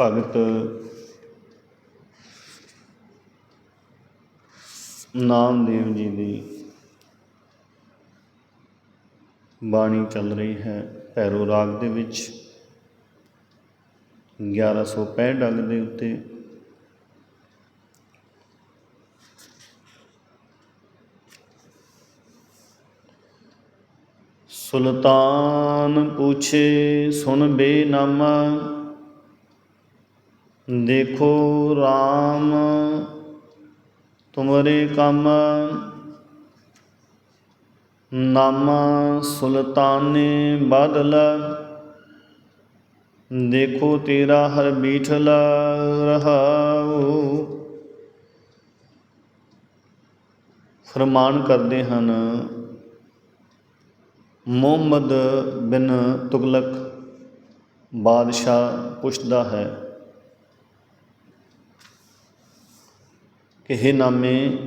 ਭਗਤ ਨਾਮਦੇਵ ਜੀ ਦੀ ਬਾਣੀ ਚੱਲ ਰਹੀ ਹੈ ਭੈਰੋ ਰਾਗ ਦੇ ਵਿੱਚ। 1165 ਡੰਗ ਦੇ ਉੱਤੇ। ਸੁਲਤਾਨ ਪੁੱਛੇ, ਸੁਣ ਬੇਨਾਮਾ ਦੇਖੋ RAM ਤੁਮਰੇ ਕੰਮ ਨਾਮਾ ਸੁਲਤਾਨੇ ਬਦਲ। ਦੇਖੋ ਤੇਰਾ ਹਰ ਬੀਠਲ ਰਹਾਉ। ਫਰਮਾਨ ਕਰਦੇ ਹਨ, ਮੁਹੰਮਦ ਬਿਨ ਤੁਗਲਕ ਬਾਦਸ਼ਾਹ ਪੁੱਛਦਾ ਹੈ। ਕਿ ਇਹ ਨਾਮੇ,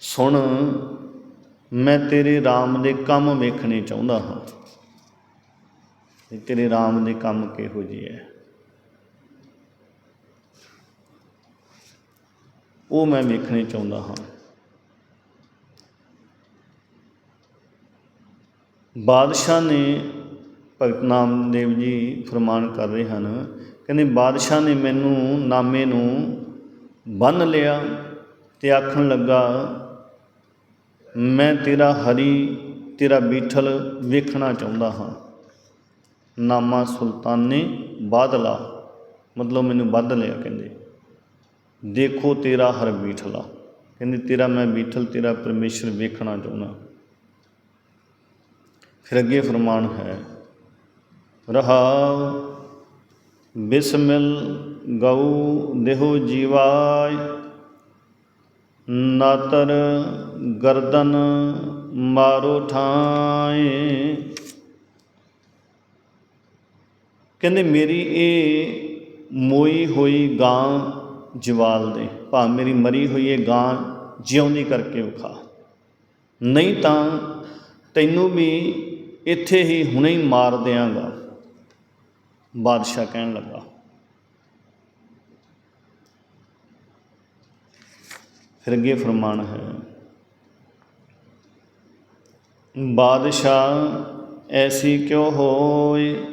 ਸੁਣ, ਮੈਂ ਤੇਰੇ RAM ਦੇ ਕੰਮ ਵੇਖਣੇ ਚਾਹੁੰਦਾ ਹਾਂ। ਤੇਰੇ RAM ਦੇ ਕੰਮ ਕਿਹੋ ਜਿਹੇ ਹੈ ਉਹ ਮੈਂ ਵੇਖਣੇ ਚਾਹੁੰਦਾ ਹਾਂ। ਬਾਦਸ਼ਾਹ ਨੇ ਭਗਤ ਨਾਮਦੇਵ ਜੀ ਫਰਮਾਨ ਕਰ ਰਹੇ ਹਨ, ਕਹਿੰਦੇ ਬਾਦਸ਼ਾਹ ਨੇ ਮੈਨੂੰ ਨਾਮੇ ਨੂੰ ਬੰਨ ਲਿਆ ਤੇ ਆਖਣ ਲੱਗਾ, ਮੈਂ ਤੇਰਾ ਹਰੀ, ਤੇਰਾ ਬੀਠਲ ਵੇਖਣਾ ਚਾਹੁੰਦਾ ਹਾਂ। ਨਾਮਾ ਸੁਲਤਾਨੇ ਬਾਦਲਾ, ਮਤਲਬ ਮੈਨੂੰ ਬੱਧ ਲਿਆ ਕਹਿੰਦੇ। ਦੇਖੋ ਤੇਰਾ ਹਰ ਬੀਠਲਾ। ਕਹਿੰਦੇ ਤੇਰਾ ਮੈਂ ਬੀਠਲ, ਤੇਰਾ ਪਰਮੇਸ਼ਰ ਵੇਖਣਾ ਚਾਹੁੰਦਾ। ਫਿਰ ਅੱਗੇ ਫਰਮਾਨ ਹੈ ਰਹਾਉ ਬਿਸਮਿਲ ਗਉ ਦੇਹੋ ਜੀਵਾਇ ਨਾਤਰ ਗਰਦਨ ਮਾਰੋ ਠਾਏ। ਕਹਿੰਦੇ, ਮੇਰੀ ਇਹ ਮੋਈ ਹੋਈ ਗਾਂ ਜਵਾਲ ਦੇ ਭਾ ਮੇਰੀ ਮਰੀ ਹੋਈ ਇਹ ਗਾਂ ਜਿਉਂਦੀ ਕਰਕੇ ਵਿਖਾ ਨਹੀਂ ਤਾਂ ਤੈਨੂੰ ਵੀ ਇੱਥੇ ਹੀ ਹੁਣੇ ਹੀ ਮਾਰ ਦਿਆਂਗਾ, ਬਾਦਸ਼ਾਹ ਕਹਿਣ ਲੱਗਾ। ਫਿਰ ਅੱਗੇ ਫਰਮਾਨ ਹੈ। ਬਾਦਸ਼ਾਹ ਐਸੀ ਕਿਉ ਹੋਏ?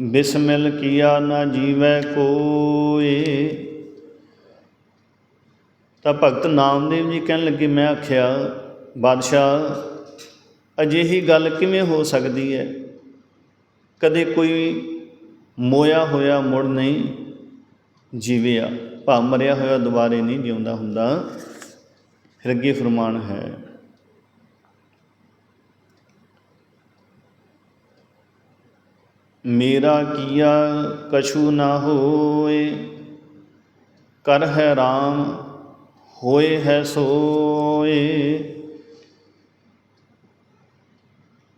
ਬਿਸਮਿਲ ਕੀਆ ਨਾ ਜੀਵੈ ਕੋਏ। ਤਾਂ ਭਗਤ ਨਾਮਦੇਵ ਜੀ ਕਹਿਣ ਲੱਗੇ, ਮੈਂ ਆਖਿਆ, ਬਾਦਸ਼ਾਹ, ਅਜਿਹੀ ਗੱਲ ਕਿਵੇਂ ਹੋ ਸਕਦੀ ਹੈ? ਕਦੇ ਕੋਈ ਮੋਇਆ ਹੋਇਆ ਮੁੜ ਨਹੀਂ। ਜੀਵਿਆ ਭਾ ਮਰਿਆ ਹੋਇਆ ਦੁਬਾਰੇ ਨਹੀਂ ਜਿਉਂਦਾ ਹੁੰਦਾ, ਫਿਰ ਅੱਗੇ ਫਰਮਾਨ ਹੈ। ਮੇਰਾ ਕੀਆ ਕਛੂ ਨਾ ਹੋਏ, ਕਰ ਹੈ RAM ਹੋਏ ਹੈ ਸੋਏ।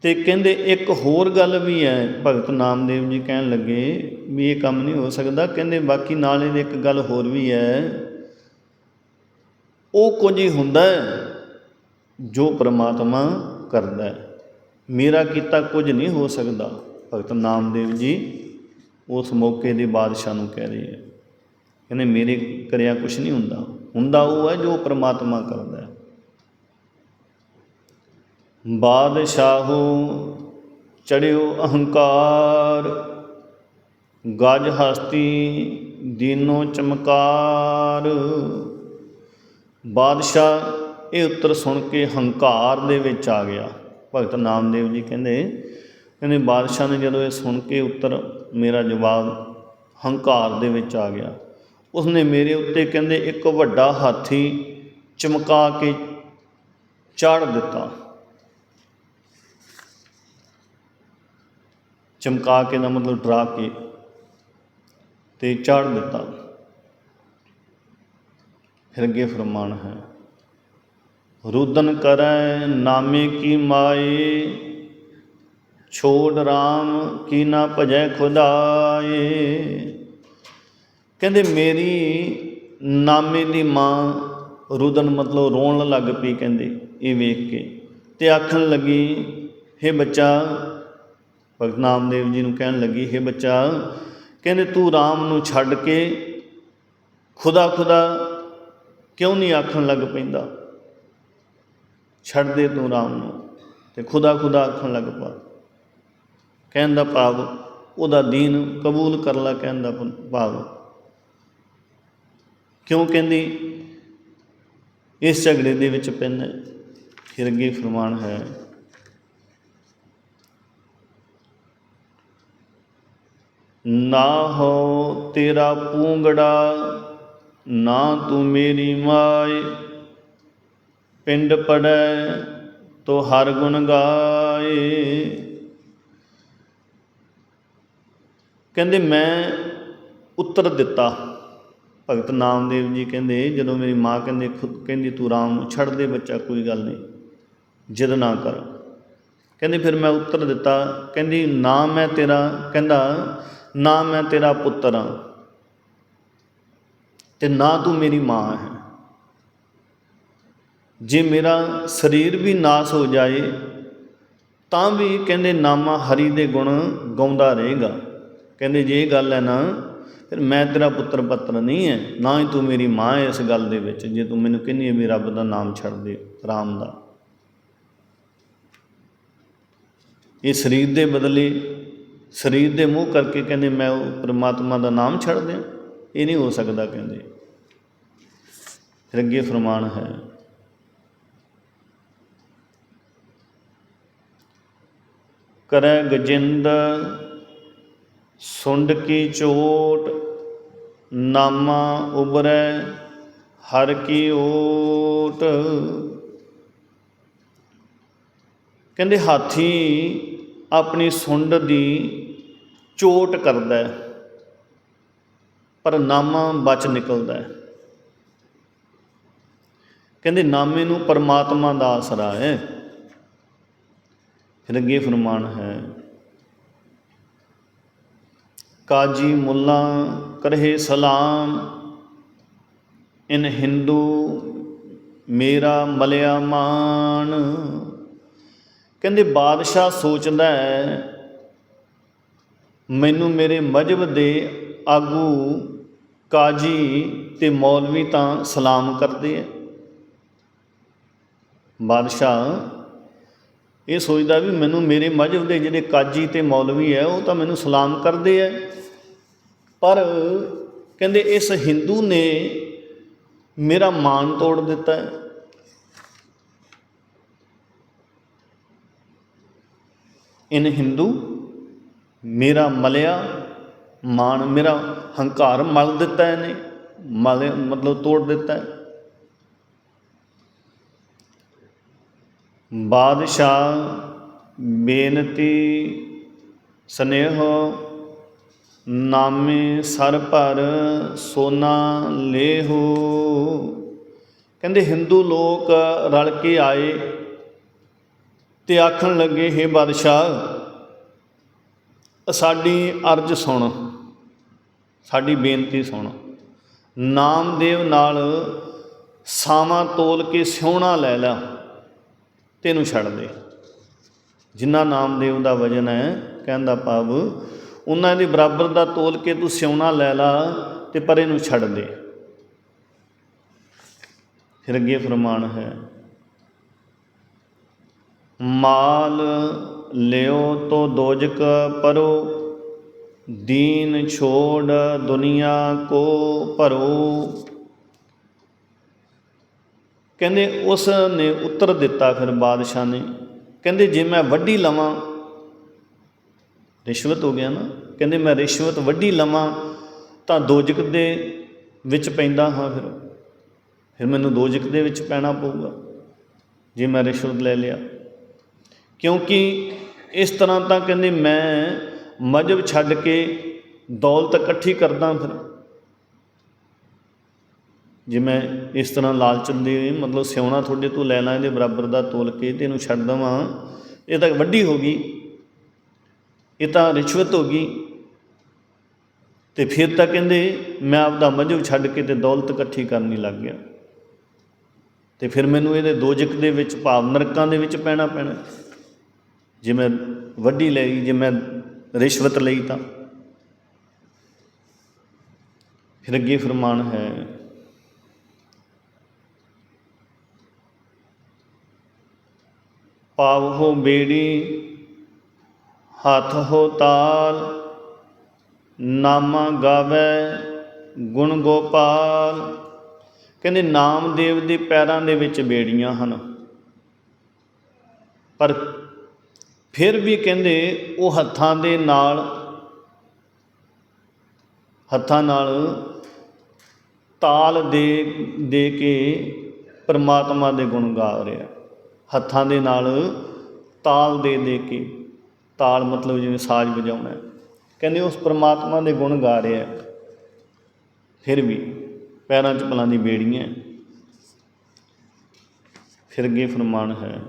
ਤੇ ਕਹਿੰਦੇ ਇੱਕ ਹੋਰ ਗੱਲ ਵੀ ਹੈ, ਭਗਤ ਨਾਮਦੇਵ ਜੀ ਕਹਿਣ ਲੱਗੇ ਵੀ ਇਹ ਕੰਮ ਨਹੀਂ ਹੋ ਸਕਦਾ। ਕਹਿੰਦੇ ਬਾਕੀ ਨਾਲ ਇਹਦੇ ਇੱਕ ਗੱਲ ਹੋਰ ਵੀ ਹੈ। ਉਹ ਕੁਝ ਹੀ ਹੁੰਦਾ ਜੋ ਪ੍ਰਮਾਤਮਾ ਕਰਦਾ ਹੈ। ਮੇਰਾ ਕੀਤਾ ਕੁਝ ਨਹੀਂ ਹੋ ਸਕਦਾ। ਭਗਤ ਨਾਮਦੇਵ ਜੀ ਉਸ ਮੌਕੇ ਦੇ ਬਾਦਸ਼ਾਹ ਨੂੰ ਕਹਿ ਰਹੇ ਹੈ। ਕਹਿੰਦੇ ਮੇਰੇ ਕਰਿਆ ਕੁਝ ਨਹੀਂ ਹੁੰਦਾ। ਹੁੰਦਾ ਉਹ ਹੈ ਜੋ ਪ੍ਰਮਾਤਮਾ ਕਰਦਾ ਹੈ। ਬਾਦਸ਼ਾਹੋ ਚੜਿਓ ਅਹੰਕਾਰ ਗਜ ਹਸਤੀ ਦੀਨੋ ਚਮਕਾਰ। ਬਾਦਸ਼ਾਹ ਇਹ ਉੱਤਰ ਸੁਣ ਕੇ ਹੰਕਾਰ ਦੇ ਵਿੱਚ ਆ ਗਿਆ। ਭਗਤ ਨਾਮਦੇਵ ਜੀ ਕਹਿੰਦੇ ਕਹਿੰਦੇ ਬਾਦਸ਼ਾਹ ਨੇ ਜਦੋਂ ਇਹ ਸੁਣ ਕੇ ਉੱਤਰ ਮੇਰਾ ਜਵਾਬ ਹੰਕਾਰ ਦੇ ਵਿੱਚ ਆ ਗਿਆ। ਉਸਨੇ ਮੇਰੇ ਉੱਤੇ ਕਹਿੰਦੇ ਇੱਕ ਵੱਡਾ ਹਾਥੀ ਚਮਕਾ ਕੇ ਚਾੜ ਦਿੱਤਾ। ਚਮਕਾ ਕੇ ਦਾ ਮਤਲਬ ਡਰਾ ਕੇ ਤੇ ਚਾੜ ਦਿੱਤਾ। ਫਿਰ ਅੱਗੇ ਫਰਮਾਨ ਹੈ, ਰੁਦਨ ਕਰੈ ਨਾਮੇ ਕੀ ਮਾਏ, ਛੋੜ RAM ਕੀ ਨਾ ਭਜੈ ਖੁਦਾਏ। ਕਹਿੰਦੇ, ਮੇਰੀ ਨਾਮੇ ਦੀ ਮਾਂ ਰੁਦਨ ਮਤਲਬ ਰੋਣ ਲੱਗ ਪਈ। ਕਹਿੰਦੇ, ਇਹ ਵੇਖ ਕੇ ਤੇ ਆਖਣ ਲੱਗੀ हे ਬੱਚਾ, ਭਗਤ ਨਾਮਦੇਵ ਜੀ ਨੂੰ ਕਹਿਣ ਲੱਗੀ हे ਬੱਚਾ ਕਹਿੰਦੇ ਤੂੰ ਰਾਮ ਨੂੰ ਛੱਡ ਕੇ ਖੁਦਾ ਖੁਦਾ ਕਿਉਂ ਨਹੀਂ ਆਖਣ ਲੱਗ ਪੈਂਦਾ? ਛੱਡ ਦੇ ਤੂੰ ਰਾਮ ਨੂੰ ਤੇ ਖੁਦਾ ਖੁਦਾ ਆਖਣ ਲੱਗ ਪਾ। ਕਹਿਣ ਦਾ ਭਾਵ ਉਹਦਾ ਦੀਨ ਕਬੂਲ ਕਰ ਲੈ ਕਹਿਣ ਦਾ ਭਾਵ। ਕਿਉਂ ਕਹਿੰਦੀ? ਇਸ ਝਗੜੇ ਦੇ ਵਿੱਚ ਪੈਨ ਫਿਰ ਅੱਗੇ ਫਰਮਾਨ ਹੈ ਨਾ ਹੋ ਤੇਰਾ ਪੂੰਗੜਾ, ਨਾ ਤੂੰ ਮੇਰੀ ਮਾਏ। ਪਿੰਡ ਪੜੈ ਤੋ ਹਰ ਗੁਣ ਗਾਏ। ਕਹਿੰਦੇ ਮੈਂ ਉੱਤਰ ਦਿੱਤਾ। ਭਗਤ ਨਾਮਦੇਵ ਜੀ ਕਹਿੰਦੇ, ਜਦੋਂ ਮੇਰੀ ਮਾਂ ਕਹਿੰਦੇ, ਖੁਦ ਕਹਿੰਦੀ, ਤੂੰ ਰਾਮ ਛੱਡ ਦੇ ਬੱਚਾ, ਕੋਈ ਗੱਲ ਨਹੀਂ, ਜਿੱਦ ਨਾ ਕਰ। ਕਹਿੰਦੀ ਫਿਰ ਮੈਂ ਉੱਤਰ ਦਿੱਤਾ। ਕਹਿੰਦੀ, ਨਾ ਮੈਂ ਤੇਰਾ, ਕਹਿੰਦਾ ਨਾ ਮੈਂ ਤੇਰਾ ਪੁੱਤਰ ਹਾਂ ਤੇ ਨਾ ਤੂੰ ਮੇਰੀ ਮਾਂ ਹੈ। ਜੇ ਮੇਰਾ ਸਰੀਰ ਵੀ ਨਾਸ ਹੋ ਜਾਏ, ਤਾਂ ਵੀ ਕਹਿੰਦੇ ਨਾਮਾ ਹਰੀ ਦੇ ਗੁਣ ਗਾਉਂਦਾ ਰਹੇਗਾ। ਕਹਿੰਦੇ ਜੇ ਇਹ ਗੱਲ ਹੈ ਨਾ, ਫਿਰ ਮੈਂ ਤੇਰਾ ਪੁੱਤਰ ਪੱਤਰ ਨਹੀਂ ਹੈ, ਨਾ ਹੀ ਤੂੰ ਮੇਰੀ ਮਾਂ ਹੈ ਇਸ ਗੱਲ ਦੇ ਵਿੱਚ, ਜੇ ਤੂੰ ਮੈਨੂੰ ਕਹਿੰਦੀ ਹੈ ਵੀ ਰੱਬ ਦਾ ਨਾਮ ਛੱਡ ਦੇ, ਰਾਮ ਦਾ। ਇਹ ਸਰੀਰ ਦੇ ਬਦਲੇ ਸਰੀਰ ਦੇ ਮੂੰਹ ਕਰਕੇ ਕਹਿੰਦੇ, ਮੈਂ ਉਹ ਪ੍ਰਮਾਤਮਾ ਦਾ ਨਾਮ ਛੱਡ ਦਿਆਂ। ਇਹ ਨਹੀਂ ਹੋ ਸਕਦਾ, ਕਹਿੰਦੇ। ਫਿਰ ਅੱਗੇ ਫਰਮਾਨ ਹੈ, ਕਰੈ ਗਜਿੰਦ, ਸੁੰਡ ਕੀ ਚੋਟ ਨਾਮਾ ਉਬਰੈ ਹਰ ਕੀ ਓਟ। ਕਹਿੰਦੇ, ਹਾਥੀ ਆਪਣੀ ਸੁੰਡ ਦੀ ਚੋਟ ਕਰਦਾ ਹੈ, ਪਰ ਨਾਮਾ ਬਚ ਨਿਕਲਦਾ ਹੈ। ਕਹਿੰਦੇ ਨਾਮੇ ਨੂੰ ਪਰਮਾਤਮਾ ਦਾ ਆਸਰਾ ਹੈ। ਫਿਰ ਅੱਗੇ ਫਰਮਾਨ ਹੈ, ਕਾਜੀ ਮੁੱਲਾ ਕਰਹਿ ਸਲਾਮ, ਇਨ ਹਿੰਦੂ ਮੇਰਾ ਮਲਿਆ ਮਾਨ ਕਹਿੰਦੇ ਬਾਦਸ਼ਾਹ ਸੋਚਦਾ ਹੈ ਮੈਨੂੰ ਮੇਰੇ ਮਜਬ ਦੇ ਆਗੂ ਕਾਜੀ ਤੇ ਮੌਲਵੀ ਤਾਂ ਸਲਾਮ ਕਰਦੇ ਆ। ਬਾਦਸ਼ਾਹ, ਇਹ ਸੋਚਦਾ ਵੀ ਮੈਨੂੰ ਮੇਰੇ ਮਜਬ ਦੇ ਜਿਹੜੇ ਕਾਜੀ ਤੇ ਮੌਲਵੀ ਹੈ ਉਹ ਤਾਂ ਮੈਨੂੰ ਸਲਾਮ ਕਰਦੇ ਆ। ਪਰ ਕਹਿੰਦੇ ਇਸ ਹਿੰਦੂ ਨੇ ਮੇਰਾ ਮਾਨ ਤੋੜ ਦਿੱਤਾ। ਹੈ ਇਨ ਹਿੰਦੂ ਮੇਰਾ ਮਲਿਆ ਮਾਨ ਮੇਰਾ ਹੰਕਾਰ ਮਲ ਦਿੱਤਾ ਇਹਨੇ, ਮਲ ਮਤਲਬ ਤੋੜ ਦਿੱਤਾ ਬਾਦਸ਼ਾਹ ਬੇਨਤੀ, ਸਨੇਹੋ, ਨਾਮੇ ਸਰ ਭਰ ਸੋਨਾ ਲੇਹੋ। ਕਹਿੰਦੇ ਹਿੰਦੂ ਲੋਕ ਰਲ ਕੇ ਆਏ ਤੇ ਆਖਣ ਲੱਗੇ हे ਬਾਦਸ਼ਾਹ ਸਾਡੀ ਅਰਜ਼ ਸੁਣ, ਸਾਡੀ ਬੇਨਤੀ ਸੁਣ। ਨਾਮਦੇਵ ਨਾਲ ਸਾਵਾਂ ਤੋਲ ਕੇ ਸਿਉਣਾ ਲੈ ਲੈ, ਤੈਨੂੰ ਛੱਡ ਦੇ। ਜਿੰਨਾ ਨਾਮਦੇਵ ਦਾ ਵਜਨ ਹੈ, ਕਹਿੰਦਾ ਭਾਵ ਉਹਨਾਂ ਦੇ ਬਰਾਬਰ ਦਾ ਤੋਲ ਕੇ ਤੂੰ ਸਿਉਣਾ ਲੈ ਲਾ ਤੇ ਪਰ ਇਹਨੂੰ ਛੱਡ ਦੇ। ਫਿਰ ਅੱਗੇ ਫਰਮਾਨ ਹੈ, ਮਾਲ ਲਿਓ ਤੋ ਦੋਜਕ ਪਰੋ, ਦੀਨ ਛੋੜ ਦੁਨੀਆ ਕੋ ਭਰੋ। ਕਹਿੰਦੇ ਉਸ ਨੇ ਉੱਤਰ ਦਿੱਤਾ ਫਿਰ ਬਾਦਸ਼ਾਹ ਨੇ, ਕਹਿੰਦੇ ਜੇ ਮੈਂ ਵੱਢੀ ਲਵਾਂ, ਰਿਸ਼ਵਤ ਹੋ ਗਿਆ ਨਾ, ਕਹਿੰਦੇ ਮੈਂ ਰਿਸ਼ਵਤ ਵੱਢੀ ਲਵਾਂ ਤਾਂ ਦੋਜਕ ਦੇ ਵਿੱਚ ਪੈਂਦਾ ਹਾਂ ਫਿਰ। ਫਿਰ ਮੈਨੂੰ ਦੋਜਕ ਦੇ ਵਿੱਚ ਪੈਣਾ ਪਊਗਾ, ਜੇ ਮੈਂ ਰਿਸ਼ਵਤ ਲੈ ਲਿਆ। ਕਿਉਂਕਿ ਇਸ ਤਰ੍ਹਾਂ ਤਾਂ ਕਹਿੰਦੇ ਮੈਂ ਮਜਬ ਛੱਡ ਕੇ ਦੌਲਤ ਇਕੱਠੀ ਕਰਦਾ ਫਿਰ। ਜੇ ਮੈਂ ਇਸ ਤਰ੍ਹਾਂ ਲਾਲਚ ਦੇ ਮਤਲਬ ਸਿਉਣਾ ਤੁਹਾਡੇ ਤੋਂ ਲੈ ਲਾਂ, ਇਹਦੇ ਬਰਾਬਰ ਦਾ ਤੋਲ ਕੇ ਤੇ ਇਹਨੂੰ ਛੱਡ ਦਵਾਂ, ਇਹ ਤਾਂ ਵੱਡੀ ਹੋ ਗਈ, ਇਹ ਤਾਂ ਰਿਸ਼ਵਤ ਹੋ ਗਈ। ਤੇ ਫਿਰ ਤਾਂ ਕਹਿੰਦੇ ਮੈਂ ਆਪਦਾ ਮਜਬ ਛੱਡ ਕੇ ਤੇ ਦੌਲਤ ਇਕੱਠੀ ਕਰਨੀ ਲੱਗ ਗਿਆ। ਤੇ ਫਿਰ ਮੈਨੂੰ ਇਹਦੇ ਦੋਜਕ ਦੇ ਵਿੱਚ ਭਾਵ ਨਰਕਾਂ ਦੇ ਵਿੱਚ ਪੈਣਾ ਪੈਣਾ। ਜੇ ਮੈਂ ਵੱਡੀ ਲਈ ਜੇ ਮੈਂ ਰਿਸ਼ਵਤ ਲਈ ਤਾਂ। ਫਿਰ ਅੱਗੇ ਫਰਮਾਨ ਹੈ, ਪਾਵ ਹੋ ਬੇੜੀ, ਹੱਥ ਹੋ ਤਾਲ, ਨਾਮਾ ਗਾਵੇ ਗੁਣ ਗੋਪਾਲ। ਕਹਿੰਦੇ ਨਾਮਦੇਵ ਦੇ ਪੈਰਾਂ ਦੇ ਵਿੱਚ ਬੇੜੀਆਂ ਹਨ, ਪਰ ਫਿਰ ਵੀ ਕਹਿੰਦੇ ਉਹ ਹੱਥਾਂ ਦੇ ਨਾਲ, ਹੱਥਾਂ ਨਾਲ ਤਾਲ ਦੇ ਦੇ ਕੇ ਪਰਮਾਤਮਾ ਦੇ ਗੁਣ ਗਾ ਰਿਹਾ। ਹੱਥਾਂ ਦੇ ਨਾਲ ਤਾਲ ਦੇ ਦੇ ਕੇ। ਤਾਲ ਮਤਲਬ ਜਿਵੇਂ ਸਾਜ਼ ਵਜਾਉਣਾ। ਕਹਿੰਦੇ ਉਸ ਪਰਮਾਤਮਾ ਦੇ ਗੁਣ ਗਾ ਰਿਹਾ। ਫਿਰ ਵੀ ਪੈਰਾਂ 'ਚ ਪਲਾਂ ਦੀ ਬੇੜੀਆਂ। ਫਿਰ ਅੱਗੇ ਫਰਮਾਨ ਹੈ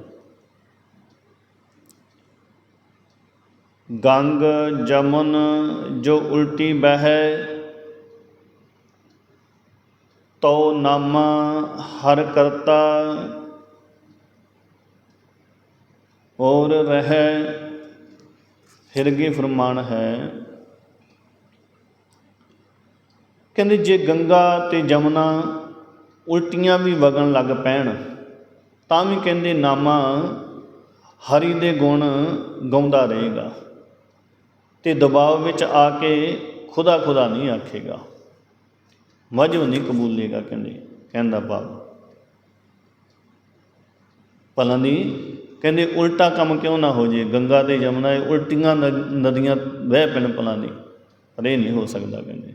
ਗੰਗ ਜਮਨ ਜੋ ਉਲਟੀ ਬਹਿ ਤੋ ਨਾਮਾ ਹਰ ਕਰਤਾ ਔਰ ਰਹਿ ਫਿਰ ਅੱਗੇ ਫਰਮਾਨ ਹੈ। ਕਹਿੰਦੇ ਜੇ ਗੰਗਾ ਤੇ ਜਮਨਾ ਉਲਟੀਆਂ ਵੀ ਵਗਣ ਲੱਗ ਪੈਣ, ਤਾਂ ਵੀ ਕਹਿੰਦੇ ਨਾਮਾ ਹਰੀ ਦੇ ਗੁਣ ਗਾਉਂਦਾ ਰਹੇਗਾ। ਤੇ ਦਬਾਅ ਵਿੱਚ ਆ ਕੇ ਖੁਦਾ ਖੁਦਾ ਨਹੀਂ ਆਖੇਗਾ। ਮਜਬ ਨਹੀਂ ਕਬੂਲੇਗਾ ਕਹਿੰਦੇ, ਕਹਿੰਦਾ ਭਾਵ ਭਲਾਂ ਦੀ ਕਹਿੰਦੇ ਉਲਟਾ ਕੰਮ ਕਿਉਂ ਨਾ ਹੋ ਜੇ? ਗੰਗਾ ਤੇ ਯਮਨਾ ਇਹ ਉਲਟੀਆਂ ਨ- ਨਦੀਆਂ ਵਹਿ ਪੈਣ ਭਲਾਂ ਦੀ ਪਰ ਇਹ ਨਹੀਂ ਹੋ ਸਕਦਾ ਕਹਿੰਦੇ।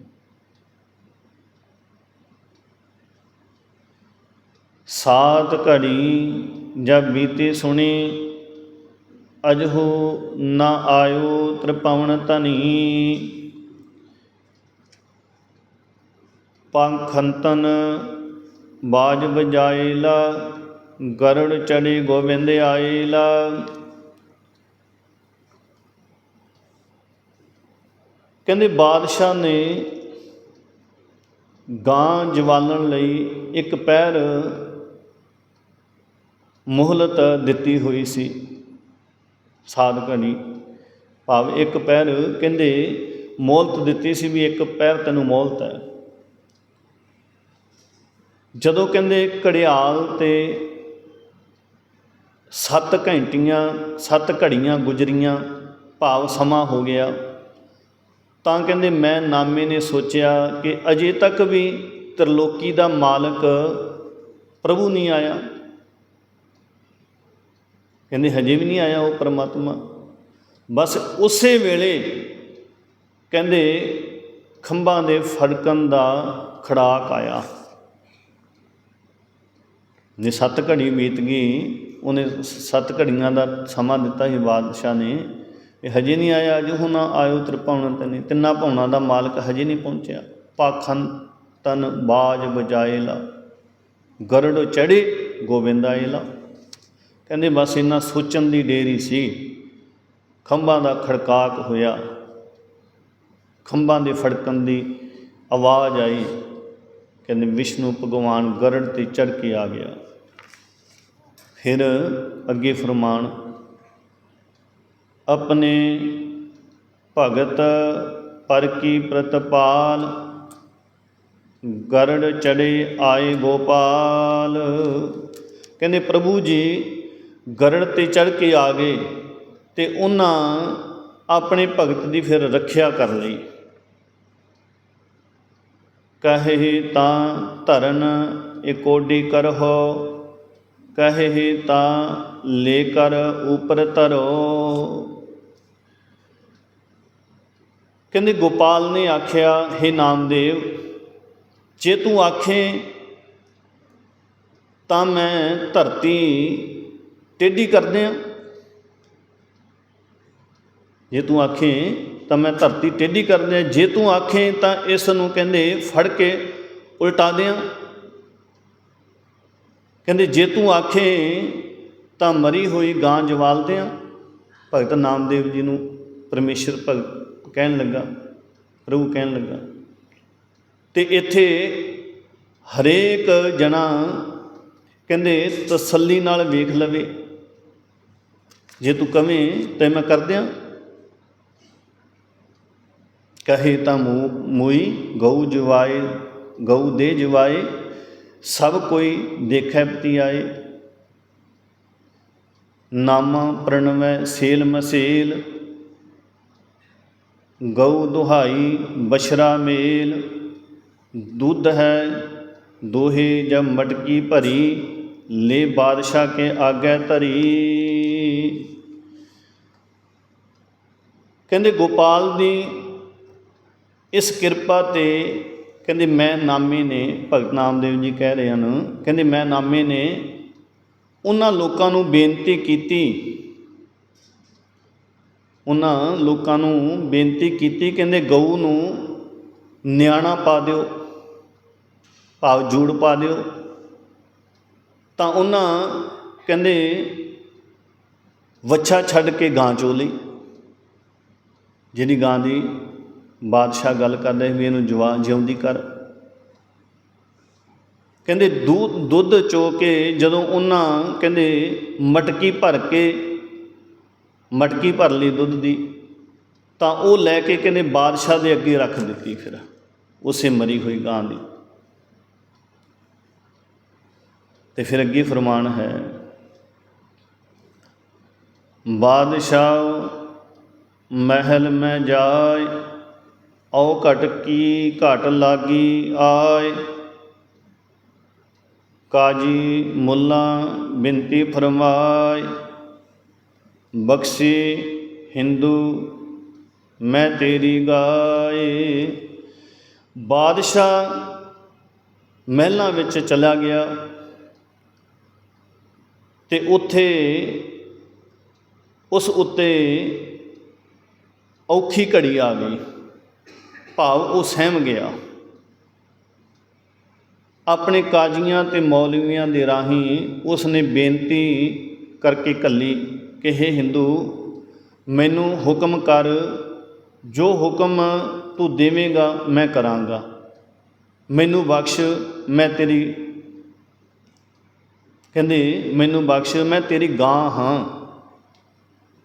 ਸਾਤ ਘੜੀ ਜਬ ਬੀਤੇ ਸੁਣੀ ਅਜਹੋ ਨਾ ਆਇਓ ਤ੍ਰਿਪਵਨ ਧਨੀ। ਪੰਖੰਤਨ ਬਾਜ ਵਜਾਇਲਾ, ਗਰੜ ਚੜੀ ਗੋਬਿੰਦ ਆਇਲਾ। ਕਹਿੰਦੇ ਬਾਦਸ਼ਾਹ ਨੇ ਗਾਂ ਜਵਾਲਣ ਲਈ ਇੱਕ ਪਹਿਰ ਮੁਹਲਤ ਦਿੱਤੀ ਹੋਈ ਸੀ। ਸਾਧ ਘੜੀ ਭਾਵ ਇੱਕ ਪੈਰ ਕਹਿੰਦੇ ਮੋਹਲਤ ਦਿੱਤੀ ਸੀ ਵੀ ਇੱਕ ਪੈਰ ਤੈਨੂੰ ਮੌਲਤ ਹੈ। ਜਦੋਂ ਕਹਿੰਦੇ ਘੜਿਆਲ ਤੇ ਸੱਤ ਘੰਟੀਆਂ, ਸੱਤ ਘੜੀਆਂ ਗੁਜ਼ਰੀਆਂ, ਭਾਵ ਸਮਾਂ ਹੋ ਗਿਆ, ਤਾਂ ਕਹਿੰਦੇ ਮੈਂ ਨਾਮੇ ਨੇ ਸੋਚਿਆ ਕਿ ਅਜੇ ਤੱਕ ਵੀ ਤ੍ਰਿਲੋਕੀ ਦਾ ਮਾਲਕ ਪ੍ਰਭੂ ਨਹੀਂ ਆਇਆ। ਕਹਿੰਦੇ ਹਜੇ ਵੀ ਨਹੀਂ ਆਇਆ ਉਹ ਪਰਮਾਤਮਾ। ਬਸ ਉਸੇ ਵੇਲੇ ਕਹਿੰਦੇ ਖੰਭਾਂ ਦੇ ਫੜਕਣ ਦਾ ਖੜਾਕ ਆਇਆ। ਨੇ ਸੱਤ ਘੜੀ ਬੀਤ ਗਈ, ਉਹਨੇ ਸੱਤ ਘੜੀਆਂ ਦਾ ਸਮਾਂ ਦਿੱਤਾ ਸੀ ਬਾਦਸ਼ਾਹ ਨੇ ਇਹ ਹਜੇ ਨਹੀਂ ਆਇਆ ਅਜ ਹੁਣ ਆਇਓ ਤ੍ਰਿਪਾਉਣਾ ਤੇ ਨਹੀਂ। ਤਿੰਨਾਂ ਭਵਨਾਂ ਦਾ ਮਾਲਕ ਹਜੇ ਨਹੀਂ ਪਹੁੰਚਿਆ। ਪਾਖਨ ਤਨ ਬਾਜ ਬਜਾਏ ਲਾ। ਗਰੜ ਚੜੇ ਗੋਬਿੰਦ ਆਏ ਲਾ। ਕਹਿੰਦੇ ਬਸ ਇੰਨਾ ਸੋਚਣ ਦੀ ਡੇਰੀ ਸੀ। ਖੰਭਾਂ ਦਾ ਖੜਕਾਕ ਹੋਇਆ। ਖੰਭਾਂ ਦੇ ਫੜਕਣ ਦੀ ਆਵਾਜ਼ ਆਈ। ਕਹਿੰਦੇ ਵਿਸ਼ਨੂੰ ਭਗਵਾਨ ਗਰੜ ਤੇ ਚੜ ਕੇ ਆ ਗਿਆ। ਫਿਰ ਅੱਗੇ ਫਰਮਾਨ, ਆਪਣੇ ਭਗਤ ਪਰ ਕੀ ਪ੍ਰਤਪਾਲ? ਗਰੜ ਚੜੇ ਆਏ ਗੋਪਾਲ। ਕਹਿੰਦੇ ਪ੍ਰਭੂ ਜੀ ਗਰੜ ਤੇ ਚੜ ਕੇ ਆ ਗਏ ਤੇ ਉਹਨਾਂ ਆਪਣੇ ਭਗਤ ਦੀ ਫਿਰ ਰੱਖਿਆ ਕਰ ਲਈ। ਕਹੇ ਤਾਂ ਧਰਨ ਇਕੋਡੀ ਕਰਹੁ ਕਹੇ ਤਾਂ ਲੈ ਕਰ ਉਪਰ ਧਰੋ। ਕਹਿੰਦੇ ਗੋਪਾਲ ਨੇ ਆਖਿਆ हे ਨਾਮਦੇਵ, ਜੇ ਤੂੰ ਆਖੇ ਤਾਂ ਮੈਂ ਧਰਤੀ ਟੇਢੀ ਕਰ ਦਿਆਂ ਜੇ ਤੂੰ ਆਖੇ ਤਾਂ ਮੈਂ ਧਰਤੀ ਟੇਢੀ ਕਰ ਦਿਆਂ ਜੇ ਤੂੰ ਆਖੇ ਤਾਂ ਇਸ ਨੂੰ ਕਹਿੰਦੇ ਫੜ ਕੇ ਉਲਟਾ ਦਿਆਂ। ਕਹਿੰਦੇ ਜੇ ਤੂੰ ਆਖੇ ਤਾਂ ਮਰੀ ਹੋਈ ਗਾਂ ਜਵਾਲ ਦਿਆਂ। ਭਗਤ ਨਾਮਦੇਵ ਜੀ ਨੂੰ ਪਰਮੇਸ਼ਰ ਭਗਤ ਕਹਿਣ ਲੱਗਾ, ਪ੍ਰਭੂ ਕਹਿਣ ਲੱਗਾ। ਤੇ ਇੱਥੇ ਹਰੇਕ ਜਣਾ ਕਹਿੰਦੇ ਤਸੱਲੀ ਨਾਲ ਵੇਖ ਲਵੇ। ਜੇ ਤੂੰ ਕਵੇਂ ਤੇ ਮੈਂ ਕਰਦਿਆਂ ਕਹੇ ਤਾਂ ਮੂ ਗਊ ਜਵਾਏ, ਗਊ ਦੇ ਜਵਾਏ, ਸਭ ਕੋਈ ਦੇਖੈ ਪਤੀ ਆਏ ਨਾਮਾ ਪ੍ਰਣਵੈ ਸੇਲ ਮਸੇਲ, ਗਊ ਦੁਹਾਈ ਬਸ਼ਰਾ ਮੇਲ। ਦੁੱਧ ਹੈ ਦੋਹੇ ਜਬ ਮਟਕੀ ਭਰੀ, ਲੈ ਬਾਦਸ਼ਾਹ ਕੇ ਆਗੇ ਧਰੀ। ਕਹਿੰਦੇ ਗੋਪਾਲ ਦੀ ਇਸ ਕਿਰਪਾ ਤੇ ਕਹਿੰਦੇ ਮੈਂ ਨਾਮੇ ਨੇ, ਭਗਤ ਨਾਮਦੇਵ ਜੀ ਕਹਿ ਰਹੇ ਹਨ, ਕਹਿੰਦੇ ਮੈਂ ਨਾਮੇ ਨੇ ਉਹਨਾਂ ਲੋਕਾਂ ਨੂੰ ਬੇਨਤੀ ਕੀਤੀ। ਉਹਨਾਂ ਲੋਕਾਂ ਨੂੰ ਬੇਨਤੀ ਕੀਤੀ, ਕਹਿੰਦੇ ਗਊ ਨੂੰ ਨਿਆਣਾ ਪਾ ਦਿਓ, ਭਾਵ ਜੂੜ ਪਾ ਦਿਓ। ਤਾਂ ਉਹਨਾਂ ਕਹਿੰਦੇ ਵੱਛਾ ਛੱਡ ਕੇ ਗਾਂ ਚੋ ਲਈ ਜਿਹੜੀ ਗਾਂ ਦੀ ਬਾਦਸ਼ਾਹ ਗੱਲ ਕਰਦਾ ਸੀ ਵੀ ਇਹਨੂੰ ਜਵਾ ਜਿਉਂਦੀ ਕਰ। ਕਹਿੰਦੇ ਦੁੱਧ ਦੁੱਧ ਚੋ ਕੇ ਜਦੋਂ ਉਹਨਾਂ ਕਹਿੰਦੇ ਮਟਕੀ ਭਰ ਕੇ, ਮਟਕੀ ਭਰ ਲਈ ਦੁੱਧ ਦੀ, ਤਾਂ ਉਹ ਲੈ ਕੇ ਕਹਿੰਦੇ ਬਾਦਸ਼ਾਹ ਦੇ ਅੱਗੇ ਰੱਖ ਦਿੱਤੀ ਫਿਰ। ਉਸੇ ਮਰੀ ਹੋਈ ਗਾਂ ਦੀ। ਤੇ ਫਿਰ ਅੱਗੇ ਫਰਮਾਨ ਹੈ, ਬਾਦਸ਼ਾਹ ਮਹਿਲ ਮੈਂ ਜਾਏ ਔ ਘਟ ਕੀ ਘਟ ਲਾਗੀ ਆਏ। ਕਾਜੀ ਮੁੱਲਾ ਬਿਨਤੀ ਫਰਮਾਏ, ਬਖਸ਼ੀ ਹਿੰਦੂ ਮੈਂ ਤੇਰੀ ਗਾਏ। ਬਾਦਸ਼ਾਹ ਮਹਿਲਾਂ ਵਿੱਚ ਚਲਾ ਗਿਆ ਤੇ ਉੱਥੇ ਉਸ ਉੱਤੇ ਔਖੀ ਘੜੀ ਆ ਗਈ। ਭਾਵ ਉਹ ਸਹਿਮ ਗਿਆ। ਆਪਣੇ ਕਾਜ਼ੀਆਂ ਤੇ ਮੌਲਵੀਆਂ ਦੇ ਰਾਹੀਂ ਉਸ ਨੇ ਬੇਨਤੀ ਕਰਕੇ ਕੱਲੀ ਕਿ हे ਹਿੰਦੂ, ਮੈਨੂੰ ਹੁਕਮ ਕਰ। ਜੋ ਹੁਕਮ ਤੂੰ ਦੇਵੇਂਗਾ, ਮੈਂ ਕਰਾਂਗਾ। ਮੈਨੂੰ ਬਖਸ਼, ਮੈਂ ਤੇਰੀ ਕਹਿੰਦੇ, ਮੈਨੂੰ ਬਖਸ਼, ਮੈਂ ਤੇਰੀ ਗਾਂ ਹਾਂ।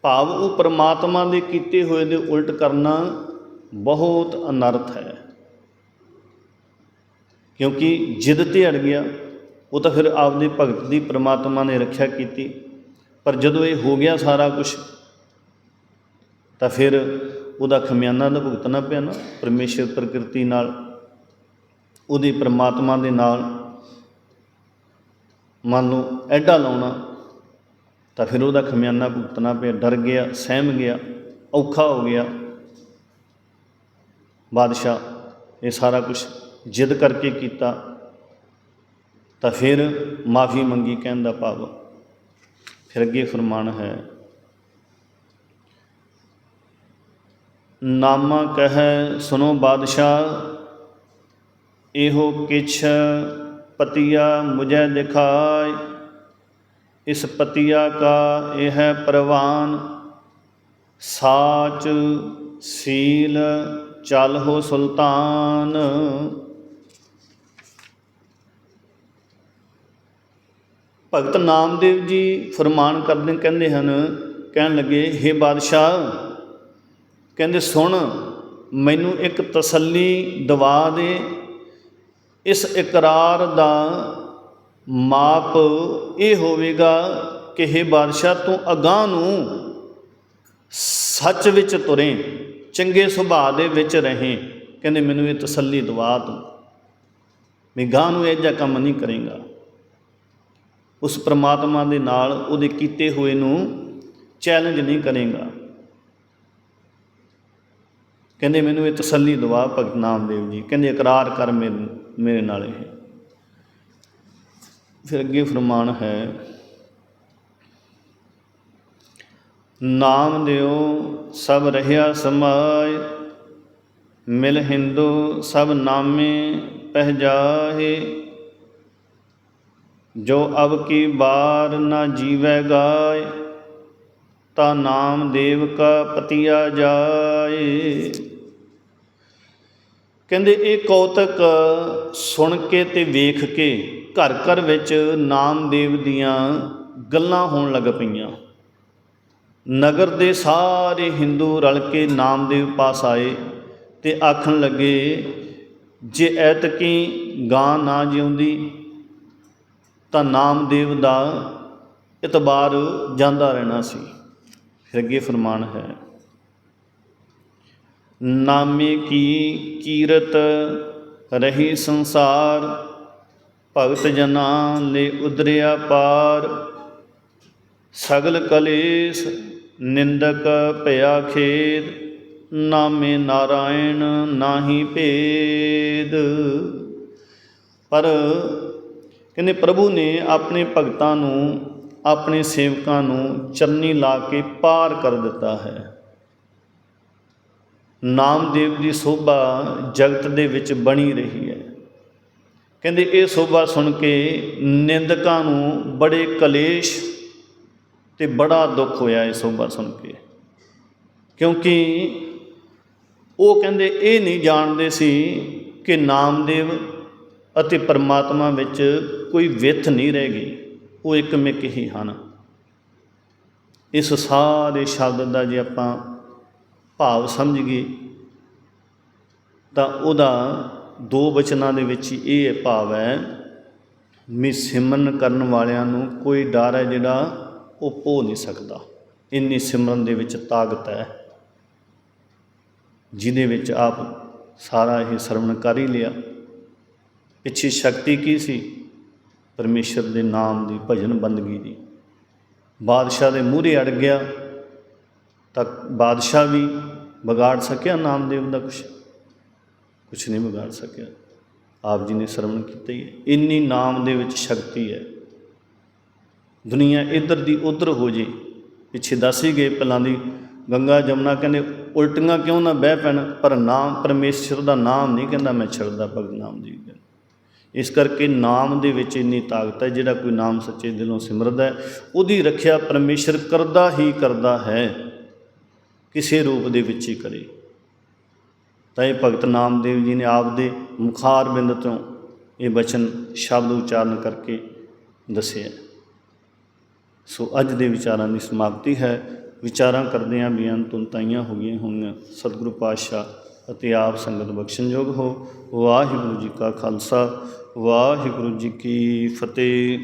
ਭਾਵ ਉਹ ਪਰਮਾਤਮਾ ਦੇ ਕੀਤੇ ਹੋਏ ਦੇ ਉਲਟ ਕਰਨਾ ਬਹੁਤ ਅਨਰਥ ਹੈ। ਕਿਉਂਕਿ ਜਿੱਦ ਤੇ ਅੜ ਗਿਆ, ਉਹ ਤਾਂ ਫਿਰ ਆਪਦੇ ਭਗਤ ਦੀ ਪਰਮਾਤਮਾ ਨੇ ਰੱਖਿਆ ਕੀਤੀ। ਪਰ ਜਦੋਂ ਇਹ ਹੋ ਗਿਆ ਸਾਰਾ ਕੁਝ ਤਾਂ ਫਿਰ ਉਹਦਾ ਖਮਿਆਨਾ ਦਾ ਭੁਗਤਣਾ ਪਿਆ ਨਾ ਪਰਮੇਸ਼ਰ ਪ੍ਰਕਿਰਤੀ ਨਾਲ, ਉਹਦੀ ਪਰਮਾਤਮਾ ਦੇ ਨਾਲ। ਮਨ ਨੂੰ ਐਡਾ ਲਾਉਣਾ ਤਾਂ ਫਿਰ ਉਹਦਾ ਖਮਿਆਨਾ ਭੁਗਤਣਾ ਪਿਆ, ਡਰ ਗਿਆ, ਸਹਿਮ ਗਿਆ, ਔਖਾ ਹੋ ਗਿਆ। ਬਾਦਸ਼ਾਹ ਇਹ ਸਾਰਾ ਕੁਝ ਜਿੱਦ ਕਰਕੇ ਕੀਤਾ, ਤਾਂ ਫਿਰ ਮਾਫੀ ਮੰਗੀ ਕਹਿਣ ਦਾ ਭਾਵ, ਫਿਰ ਅੱਗੇ ਫਰਮਾਨ ਹੈ, ਨਾਮਾ ਕਹੈ ਸੁਨੋ ਬਾਦਸ਼ਾਹ, ਇਹੋ ਕਿਛ ਪਤੀਆ ਮੁਝੇ ਦਿਖਾਏ ਇਸ ਪਤੀਆ ਕਾ ਇਹ ਪ੍ਰਵਾਨ, ਸਾਚ ਸੀਲ ਚਲ ਹੋ ਸੁਲਤਾਨ। ਭਗਤ ਨਾਮਦੇਵ ਜੀ ਫਰਮਾਨ ਕਰਦੇ ਕਹਿੰਦੇ ਹਨ, ਕਹਿਣ ਲੱਗੇ हे ਬਾਦਸ਼ਾਹ, ਕਹਿੰਦੇ, ਸੁਣ, ਮੈਨੂੰ ਇੱਕ ਤਸੱਲੀ ਦਵਾ ਦੇ, ਇਸ ਇਕਰਾਰ ਦਾ ਮਾਪ ਇਹ ਹੋਵੇਗਾ ਕਿ हे ਬਾਦਸ਼ਾਹ, ਤੂੰ ਅਗਾਹ ਨੂੰ ਸੱਚ ਵਿੱਚ ਤੁਰੇ, ਚੰਗੇ ਸੁਭਾਅ ਦੇ ਵਿੱਚ ਰਹੇ। ਕਹਿੰਦੇ, ਮੈਨੂੰ ਇਹ ਤਸੱਲੀ ਦਵਾ ਤੂੰ। ਵੀ ਗਾਂ ਨੂੰ ਇਹ ਜਿਹਾ ਕੰਮ ਨਹੀਂ ਕਰੇਗਾ। ਉਸ ਪ੍ਰਮਾਤਮਾ ਦੇ ਨਾਲ ਉਹਦੇ ਕੀਤੇ ਹੋਏ ਨੂੰ ਚੈਲੰਜ ਨਹੀਂ ਕਰੇਗਾ। ਕਹਿੰਦੇ, ਮੈਨੂੰ ਇਹ ਤਸੱਲੀ ਦਵਾ ਭਗਤ ਨਾਮਦੇਵ ਜੀ। ਕਹਿੰਦੇ, ਇਕਰਾਰ ਕਰ ਮੇਰੇ ਮੇਰੇ ਨਾਲ ਇਹ। ਫਿਰ ਅੱਗੇ ਫਰਮਾਨ ਹੈ, ਨਾਮ ਦਿਓ ਸਭ ਰਹਿਆ ਸਮਾਏ, ਮਿਲ ਹਿੰਦੂ ਸਭ ਨਾਮੇ ਪਹਿ ਜਾਹੇ ਜੋ ਅਬ ਕੀ ਬਾਰ ਨਾ ਜੀਵੈ ਗਾਏ, ਤਾ ਨਾਮ ਦੇਵ ਕਾ ਪਤੀਆ ਜਾਏ। ਕਹਿੰਦੇ ਇਹ ਕੌਤਕ ਸੁਣ ਕੇ ਤੇ ਵੇਖ ਕੇ ਘਰ ਘਰ ਵਿੱਚ ਨਾਮਦੇਵ ਦੀਆਂ ਗੱਲਾਂ ਹੋਣ ਲੱਗ ਪਈਆਂ। ਨਗਰ ਦੇ ਸਾਰੇ ਹਿੰਦੂ ਰਲ ਕੇ ਨਾਮਦੇਵ ਪਾਸ ਆਏ ਤੇ ਆਖਣ ਲੱਗੇ, ਜੇ ਐਤਕੀ ਗਾਂ ਨਾ ਜਿਉਂਦੀ, ਤਾਂ ਨਾਮਦੇਵ ਦਾ ਇਤਬਾਰ ਜਾਂਦਾ ਰਹਿਣਾ ਸੀ। ਫਿਰ ਅੱਗੇ ਫਰਮਾਨ ਹੈ, ਨਾਮੇ ਕੀ ਕੀਰਤ ਰਹੀ ਸੰਸਾਰ ਭਗਤ ਜਨਾਂ ਲੈ ਉਦਰਿਆ ਪਾਰ। ਸਗਲ ਕਲੇਸ਼ ਨਿੰਦਕ ਭਇਆ ਖੇਦ, ਨਾਮੇ ਨਾਰਾਇਣ ਨਾਹੀ ਭੇਦ। ਪਰ ਕਹਿੰਦੇ ਪ੍ਰਭੂ ਨੇ ਆਪਣੇ ਭਗਤਾਂ ਨੂੰ, ਆਪਣੇ ਸੇਵਕਾਂ ਨੂੰ ਚੰਨੀ ਲਾ ਕੇ ਪਾਰ ਕਰ ਦਿੱਤਾ ਹੈ। ਨਾਮਦੇਵ ਦੀ ਸੋਭਾ ਜਗਤ ਦੇ ਵਿੱਚ ਬਣੀ ਰਹੀ ਹੈ। ਕਹਿੰਦੇ ਇਹ ਸੋਭਾ ਸੁਣ ਕੇ ਨਿੰਦਕਾਂ ਨੂੰ ਬੜੇ ਕਲੇਸ਼ ਤੇ ਬੜਾ ਦੁੱਖ ਹੋਇਆ ਇਹ ਸੋਭਾ ਸੁਣ ਕੇ। ਕਿਉਂਕਿ ਉਹ ਕਹਿੰਦੇ ਇਹ ਨਹੀਂ ਜਾਣਦੇ ਸੀ ਕਿ ਨਾਮਦੇਵ ਅਤੇ ਪਰਮਾਤਮਾ ਵਿੱਚ ਕੋਈ ਵਿਥ ਨਹੀਂ ਰਹਿ ਗਈ, ਉਹ ਇੱਕ ਮਿਕ ਹੀ ਹਨ। ਇਸ ਸਾਰੇ ਸ਼ਬਦ ਦਾ ਜੇ ਆਪਾਂ ਭਾਵ ਸਮਝੀਏ ਤਾਂ ਉਹਦਾ ਦੋ ਬਚਨਾਂ ਦੇ ਵਿੱਚ ਹੀ ਇਹ ਭਾਵ ਹੈ ਵੀ ਸਿਮਰਨ ਕਰਨ ਵਾਲਿਆਂ ਨੂੰ ਕੋਈ ਡਰ ਹੈ ਜਿਹੜਾ ਉਹ ਭੋ ਨਹੀਂ ਸਕਦਾ। ਇੰਨੀ ਸਿਮਰਨ ਦੇ ਵਿੱਚ ਤਾਕਤ ਹੈ, ਜਿਹਦੇ ਵਿੱਚ ਆਪ ਸਾਰਾ ਇਹ ਸਰਵਣ ਕਰ ਹੀ ਲਿਆ। ਪਿੱਛੇ ਸ਼ਕਤੀ ਕੀ ਸੀ? ਪਰਮੇਸ਼ਰ ਦੇ ਨਾਮ ਦੀ ਭਜਨ ਬੰਦਗੀ ਦੀ। ਬਾਦਸ਼ਾਹ ਦੇ ਮੂਹਰੇ ਅੜ ਗਿਆ ਤਾਂ ਬਾਦਸ਼ਾਹ ਵੀ ਵਿਗਾੜ ਸਕਿਆ ਨਾਮਦੇਵ ਦਾ ਕੁਛ। ਕੁਛ ਨਹੀਂ ਵਿਗਾੜ ਸਕਿਆ। ਆਪ ਜੀ ਨੇ ਸਰਵਣ ਕੀਤਾ ਹੀ ਹੈ। ਇੰਨੀ ਨਾਮ ਦੇ ਵਿੱਚ ਸ਼ਕਤੀ ਹੈ। ਦੁਨੀਆ ਇੱਧਰ ਦੀ ਉੱਧਰ ਹੋ ਜੇ। ਪਿੱਛੇ ਦੱਸ ਹੀ ਗਏ ਪਹਿਲਾਂ ਦੀ। ਗੰਗਾ ਜਮਨਾ ਕਹਿੰਦੇ, ਉਲਟੀਆਂ ਕਿਉਂ ਨਾ ਬਹਿ ਪੈਣ? ਪਰ ਨਾਮ, ਪਰਮੇਸ਼ਰ ਦਾ ਨਾਮ ਨਹੀਂ ਕਹਿੰਦਾ ਮੈਂ ਛੱਡਦਾ ਭਗਤ ਨਾਮ ਜੀ ਇਸ ਕਰਕੇ ਨਾਮ ਦੇ ਵਿੱਚ ਇੰਨੀ ਤਾਕਤ ਹੈ, ਜਿਹੜਾ ਕੋਈ ਨਾਮ ਸੱਚੇ ਦਿਲੋਂ ਸਿਮਰਦਾ ਹੈ, ਉਹਦੀ ਰੱਖਿਆ ਪਰਮੇਸ਼ਰ ਕਰਦਾ ਹੀ ਕਰਦਾ ਹੈ। ਕਿਸੇ ਰੂਪ ਦੇ ਵਿੱਚ ਹੀ ਕਰੇ। ਤਾਂ ਇਹ ਭਗਤ ਨਾਮਦੇਵ ਜੀ ਨੇ ਆਪਦੇ ਮੁਖਾਰ ਬਿੰਦ ਤੋਂ ਇਹ ਬਚਨ ਸ਼ਬਦ ਉਚਾਰਨ ਕਰਕੇ ਦੱਸਿਆ ਸੋ ਅੱਜ ਦੇ ਵਿਚਾਰਾਂ ਦੀ ਸਮਾਪਤੀ ਹੈ। ਵਿਚਾਰਾਂ ਕਰਦਿਆਂ ਬੇਅੰਤ ਤੁੰਤਾਈਆਂ ਹੋ ਗਈਆਂ ਹੋਈਆਂ। ਸਤਿਗੁਰੂ ਪਾਤਸ਼ਾਹ ਅਤੇ ਆਪ ਸੰਗਤ ਬਖਸ਼ਣਯੋਗ ਹੋ। ਵਾਹਿਗੁਰੂ ਜੀ ਕਾ ਖਾਲਸਾ। ਵਾਹਿਗੁਰੂ ਜੀ ਕੀ ਫਤਿਹ।